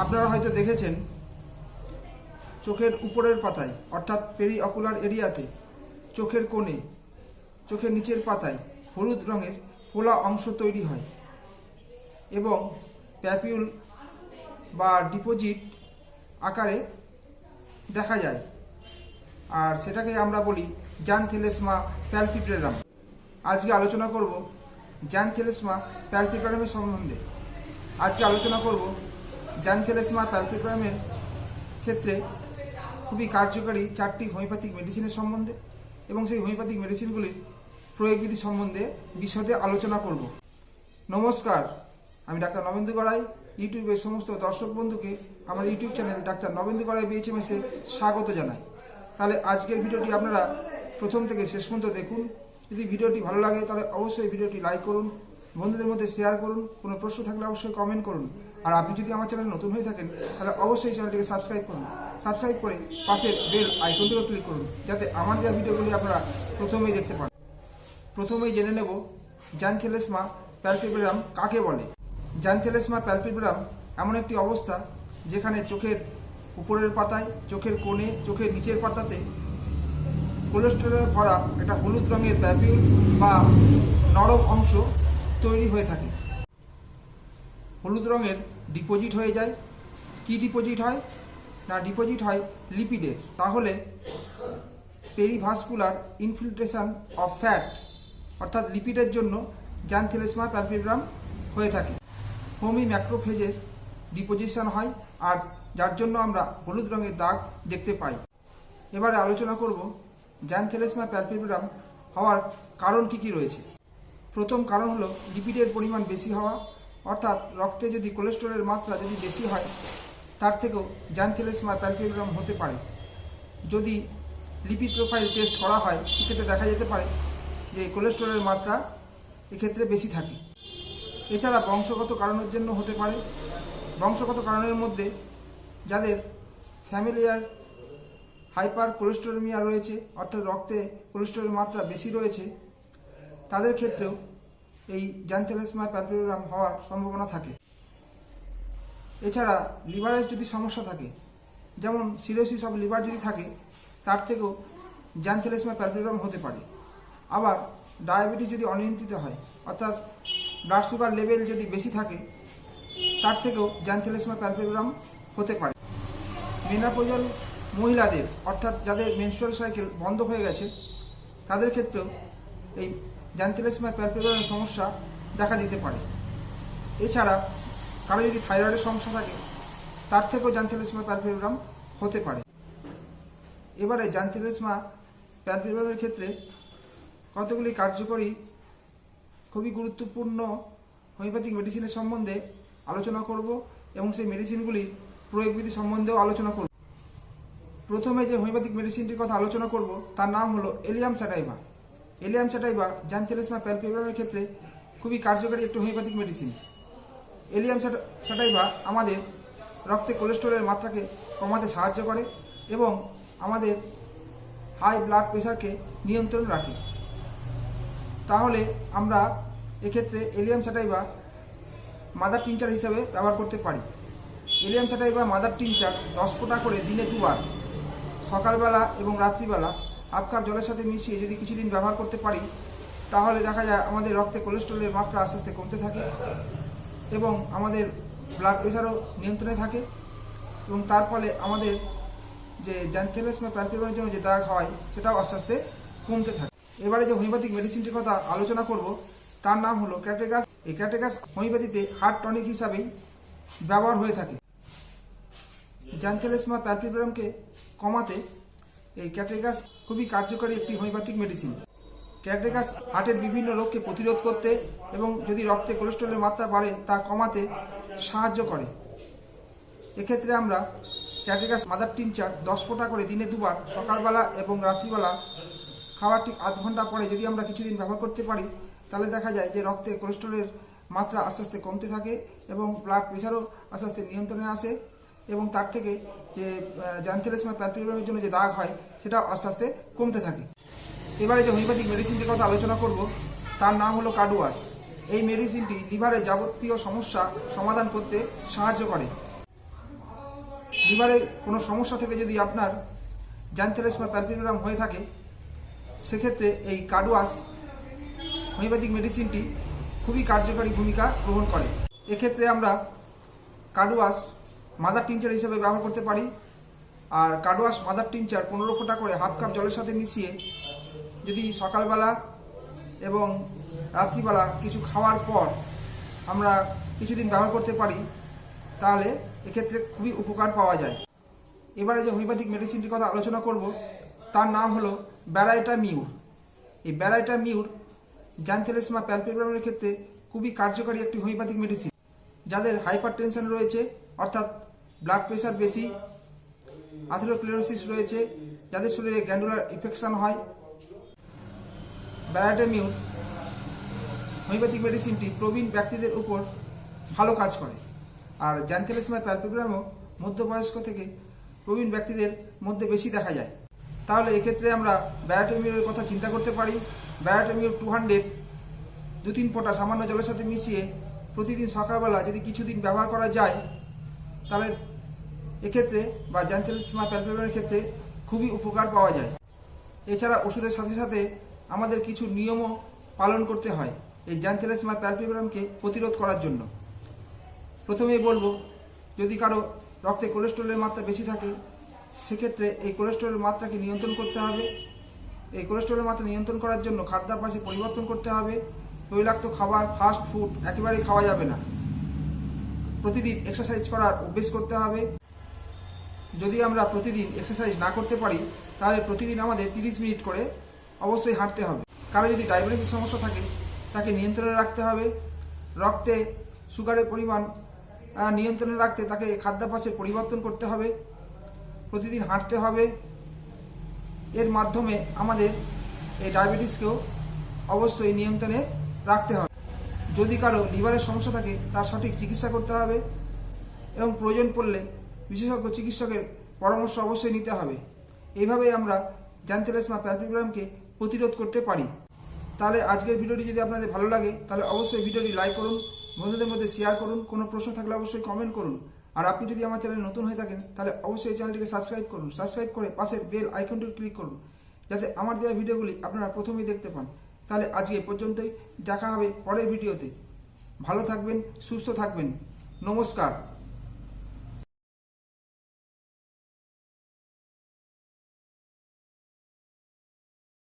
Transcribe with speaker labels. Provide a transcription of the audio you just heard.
Speaker 1: আপনারা হয়তো দেখেছেন চোখের উপরের পাতায়, অর্থাৎ পেরি অকুলার এরিয়াতে, চোখের কোণে, চোখের নিচের পাতায় হলুদ রঙের ফোলা অংশ তৈরি হয় এবং প্যাপিউল বা ডিপোজিট আকারে দেখা যায়। আর সেটাকে আমরা বলি জানথেলেসমা প্যালপিপ্রেরাম আজকে আলোচনা করব জানথেলেসমা প্যালপিপ্রেরামের সম্বন্ধে। আজকে আলোচনা করব জানথেলেসমা প্যালপিপ্রেরামের ক্ষেত্রে খুবই কার্যকারী চারটি হোমিওপ্যাথিক মেডিসিনের সম্বন্ধে এবং সেই হোমিওপ্যাথিক মেডিসিনগুলির প্রয়োগবিধি সম্বন্ধে বিশদে আলোচনা করব। নমস্কার, আমি ডাক্তার নবেন্দু গড়াই। ইউটিউবের সমস্ত দর্শক বন্ধুকে আমার YouTube channel doctor Nabendu Garai বিএইচএমএসে স্বাগত জানাই। তাহলে আজকের ভিডিওটি আপনারা প্রথম থেকে শেষ পর্যন্ত দেখুন। যদি ভিডিওটি ভালো লাগে তাহলে অবশ্যই ভিডিওটি লাইক করুন বন্ধুদের মধ্যে শেয়ার করুন, কোনো প্রশ্ন থাকলে অবশ্যই কমেন্ট করুন। আর আপনি যদি আমার চ্যানেল নতুন হয়ে থাকেন, তাহলে অবশ্যই চ্যানেলটিকে সাবস্ক্রাইব করুন। সাবস্ক্রাইব করে পাশের বেল আইকনটিও ক্লিক করুন, যাতে আমার দেওয়া ভিডিওগুলি আপনারা প্রথমেই দেখতে পান। প্রথমেই জেনে নেব জানথেলেসমা প্যালপিব্রাম কাকে বলে। জানথেলেসমা প্যালপিব্রাম এমন একটি অবস্থা যেখানে চোখের উপরের পাতায়, চোখের কোণে, চোখের নিচের পাতাতে কোলেস্টেরল ভরা একটা হলুদ রঙের প্যাপিউল বা নরম অংশ তৈরি হয়ে থাকে। হলুদ রঙের ডিপোজিট হয়ে যায়। কি ডিপোজিট হয়? না ডিপোজিট হয় লিপিডের তাহলে পেরিভাস্কুলার ইনফিল্ট্রেশন অফ ফ্যাট অর্থাৎ লিপিডের জন্য জানথেলেসমা প্যালপিগ্রাম হয়ে থাকে। হোমি ম্যাক্রোফেজেস ডিপোজিশন হয়, আর যার জন্য আমরা হলুদ রঙের দাগ দেখতে পাই। এবারে আলোচনা করব জানথেলেসমা প্যালপিগ্রাম হওয়ার কারণ কি কি রয়েছে। প্রথম কারণ হলো লিপিডের পরিমাণ বেশি হওয়া, অর্থাৎ রক্তে যদি কোলেস্টেরলের মাত্রা যদি বেশি হয়, তার থেকেও জানথেলেসমা প্যালপিগ্রাম হতে পারে। যদি লিপিড প্রোফাইল টেস্ট করা হয়, সেক্ষেত্রে দেখা যেতে পারে যে কোলেস্টেরলের মাত্রা এক্ষেত্রে বেশি থাকে। এছাড়া বংশগত কারণের জন্য হতে পারে। বংশগত কারণের মধ্যে যাদের ফ্যামিলিয়ার হাইপার কোলেস্টেরমিয়া রয়েছে, অর্থাৎ রক্তে কোলেস্টেরলের মাত্রা বেশি রয়েছে তাদের ক্ষেত্রেও এই জানথেলেসমা প্যালপিগ্রাম হওয়ার সম্ভাবনা থাকে। এছাড়া লিভারের যদি সমস্যা থাকে, যেমন সিরোসিস অফ লিভার যদি থাকে, তার থেকেও জানথেলেসমা প্যালপিগ্রাম হতে পারে। আবার ডায়াবেটিস যদি অনিয়ন্ত্রিত হয়, অর্থাৎ ব্লাড সুগার লেভেল যদি বেশি থাকে, তার থেকেও জানথেলেসমা প্যালপিগ্রাম হতে পারে। মেনাপোজাল মহিলাদের, অর্থাৎ যাদের মেনস্ট্রুয়াল সাইকেল বন্ধ হয়ে গেছে, তাদের ক্ষেত্রেও এই জানথেলেসমা প্যালপিগ্রামের সমস্যা দেখা দিতে পারে। এছাড়া কারও যদি থাইরয়েডের সমস্যা থাকে, তার থেকেও জানথেলেসমা প্যালপিগ্রাম হতে পারে। এবারে জানথেলেসমা প্যালপিগ্রামের ক্ষেত্রে কতগুলি কার্যকরী, খুবই গুরুত্বপূর্ণ হোমিওপ্যাথিক মেডিসিনের সম্বন্ধে আলোচনা করব এবং সেই মেডিসিনগুলির প্রয়োগবিধি সম্বন্ধেও আলোচনা করব। প্রথমে যে হোমিওপ্যাথিক মেডিসিনটির কথা আলোচনা করব, তার নাম হলো Allium sativa Allium sativa xanthelasma প্যালপিগ্রামের ক্ষেত্রে খুবই কার্যকরী একটি homeopathic medicine. Allium sativa- sativa আমাদের রক্তে কোলেস্টেরলের মাত্রাকে কমাতে সাহায্য করে এবং আমাদের হাই ব্লাড প্রেশারকে নিয়ন্ত্রণ রাখে। তাহলে আমরা এক্ষেত্রে এলিয়াম স্যাটাইভা মাদার টিনচার হিসাবে ব্যবহার করতে পারি। এলিয়াম স্যাটাইভা মাদার টিনচার দশ ফোঁটা করে দিনে দুবার, সকালবেলা এবং রাত্রিবেলা কাপ জলের সাথে মিশিয়ে যদি কিছুদিন ব্যবহার করতে পারি, তাহলে দেখা যায় আমাদের রক্তে কোলেস্টেরলের মাত্রা আস্তে আস্তে কমতে থাকে এবং আমাদের ব্লাড প্রেশারও নিয়ন্ত্রণে থাকে এবং তার ফলে আমাদের যে জ্যান্থেলেসমা প্যালপিগ্রামের জন্য যে দাগ হয়, সেটাও আস্তে আস্তে কমতে থাকে। এবারে যে হোমিওপ্যাথিক মেডিসিনটির কথা আলোচনা করব, তার নাম হলো ক্যাটেগাস। এই ক্যাটেগাস হোমিওপ্যাথিতে হার্ট টনিক হিসাবেই ব্যবহার হয়ে থাকে। জ্যান্থেলেসমা প্যালপিগ্রামকে কমাতে এই ক্যাটেগাস খুবই কার্যকরী একটি হোমিওপ্যাথিক মেডিসিন। ক্যাটেগাস হার্টের বিভিন্ন রোগকে প্রতিরোধ করতে এবং যদি রক্তে কোলেস্ট্রলের মাত্রা বাড়ে, তা কমাতে সাহায্য করে। এক্ষেত্রে আমরা ক্যাটেগাস মাদার টিনচার দশ ফোঁটা করে দিনে দুবার, সকালবেলা এবং রাত্রিবেলা খাওয়ার ঠিক আধ ঘণ্টা পরে যদি আমরা কিছুদিন ব্যবহার করতে পারি, তাহলে দেখা যায় যে রক্তে কোলেস্টেরলের মাত্রা আস্তে আস্তে কমতে থাকে এবং ব্লাড প্রেশারও আস্তে আস্তে নিয়ন্ত্রণে আসে। এবং তার থেকে যে জানথেলেসমা প্যালপিগ্রামের জন্য যে দাগ হয়, সেটা আস্তে আস্তে কমতে থাকে। এবারে যে হোমিওপ্যাথিক মেডিসিনটির কথা আলোচনা করব, তার নাম হলো কাডুয়াস এই মেডিসিনটি লিভারের যাবতীয় সমস্যা সমাধান করতে সাহায্য করে। লিভারের কোনো সমস্যা থেকে যদি আপনার জ্যানথেলেস বা প্যালপিনোরাম হয়ে থাকে, সেক্ষেত্রে এই কাডুয়াস হোমিওপ্যাথিক মেডিসিনটি খুবই কার্যকারী ভূমিকা গ্রহণ করে। এক্ষেত্রে আমরা কাডুয়াস মাদার টিনচার হিসেবে ব্যবহার করতে পারি। আর কাডুয়াস মাদার টিনচার পনেরো ফোঁটা করে হাফ কাপ জলের সাথে মিশিয়ে যদি সকালবেলা এবং রাত্রিবেলা কিছু খাওয়ার পর আমরা কিছুদিন ব্যবহার করতে পারি, তাহলে এক্ষেত্রে খুবই উপকার পাওয়া যায়। এবারে যে হোমিওপ্যাথিক মেডিসিনটির কথা আলোচনা করব, তার নাম হলো ব্যারাইটা মিউর এই ব্যারাইটা মিউর জ্যানথেলেসমা প্যালপেব্রামের ক্ষেত্রে খুবই কার্যকারী একটি হোমিওপ্যাথিক মেডিসিন যাদের হাইপার টেনশন রয়েছে অর্থাৎ ব্লাড প্রেশার বেশি আথেরোক্লেরোসিস রয়েছে, যাদের শরীরে গ্যান্ডুলার ইনফেকশন হয় ব্যারাটামিউন হোমিওপ্যাথিক মেডিসিনটি প্রবীণ ব্যক্তিদের উপর ভালো কাজ করে। আর জ্যানথেলেসমা প্যালপিগ্রামও মধ্যবয়স্ক থেকে প্রবীণ ব্যক্তিদের মধ্যে বেশি দেখা যায়। তাহলে এক্ষেত্রে আমরা ব্যারাটামিউরের কথা চিন্তা করতে পারি। ব্যারাটামিউর টু হান্ড্রেড দু তিন ফোঁটা সামান্য জলের সাথে মিশিয়ে প্রতিদিন সকালবেলা যদি কিছুদিন ব্যবহার করা যায় তাহলে এক্ষেত্রে বা জ্যানথেলেসমা প্যালপিগ্রামের ক্ষেত্রে খুবই উপকার পাওয়া যায়। এছাড়া ওষুধের সাথে সাথে আমাদের কিছু নিয়মও পালন করতে হয় এই জ্যানথেলেসমা প্যালপিগ্রামকে প্রতিরোধ করার জন্য। প্রথমেই বলব, যদি কারও রক্তে কোলেস্ট্রলের মাত্রা বেশি থাকে, সেক্ষেত্রে এই কোলেস্ট্রলের মাত্রাকে নিয়ন্ত্রণ করতে হবে। এই কোলেস্ট্রলের মাত্রা নিয়ন্ত্রণ করার জন্য খাদ্যাভ্যাসে পরিবর্তন করতে হবে। তৈলাক্ত খাবার ফাস্ট ফুড একেবারেই খাওয়া যাবে না। প্রতিদিন এক্সারসাইজ করার অভ্যেস করতে হবে। যদি আমরা প্রতিদিন এক্সারসাইজ না করতে পারি, তাহলে প্রতিদিন আমাদের তিরিশ মিনিট করে অবশ্যই হাঁটতে হবে। কারও যদি ডায়াবেটিসের সমস্যা থাকে, তাকে নিয়ন্ত্রণে রাখতে হবে। রক্তে সুগারের পরিমাণ নিয়ন্ত্রণে রাখতে তাকে খাদ্যাভ্যাসে পরিবর্তন করতে হবে। প্রতিদিন হাঁটতে হবে। এর মাধ্যমে আমাদের এই ডায়াবেটিসকেও অবশ্যই নিয়ন্ত্রণে রাখতে হবে। যদি কারও লিভারের সমস্যা থাকে, তার সঠিক চিকিৎসা করতে হবে এবং প্রয়োজন পড়লে বিশেষজ্ঞ চিকিৎসকের পরামর্শ অবশ্যই নিতে হবে। এইভাবেই আমরা জ্যানথেলেসমা প্যালপিগ্রামকে প্রতিরোধ করতে পারি। তাহলে আজকের ভিডিওটি যদি আপনাদের ভালো লাগে, তাহলে অবশ্যই ভিডিওটি লাইক করুন, বন্ধুদের মধ্যে শেয়ার করুন, কোনো প্রশ্ন থাকলে অবশ্যই কমেন্ট করুন। আর আপনি যদি আমার চ্যানেলে নতুন হয়ে থাকেন, তাহলে অবশ্যই চ্যানেলটিকে সাবস্ক্রাইব করুন। সাবস্ক্রাইব করে পাশের বেল আইকনটি ক্লিক করুন, যাতে আমার দেওয়া ভিডিওগুলি আপনারা প্রথমেই দেখতে পান। তাহলে আজকে পর্যন্তই। দেখা হবে পরের ভিডিওতে। ভালো থাকবেন সুস্থ থাকবেন। নমস্কার।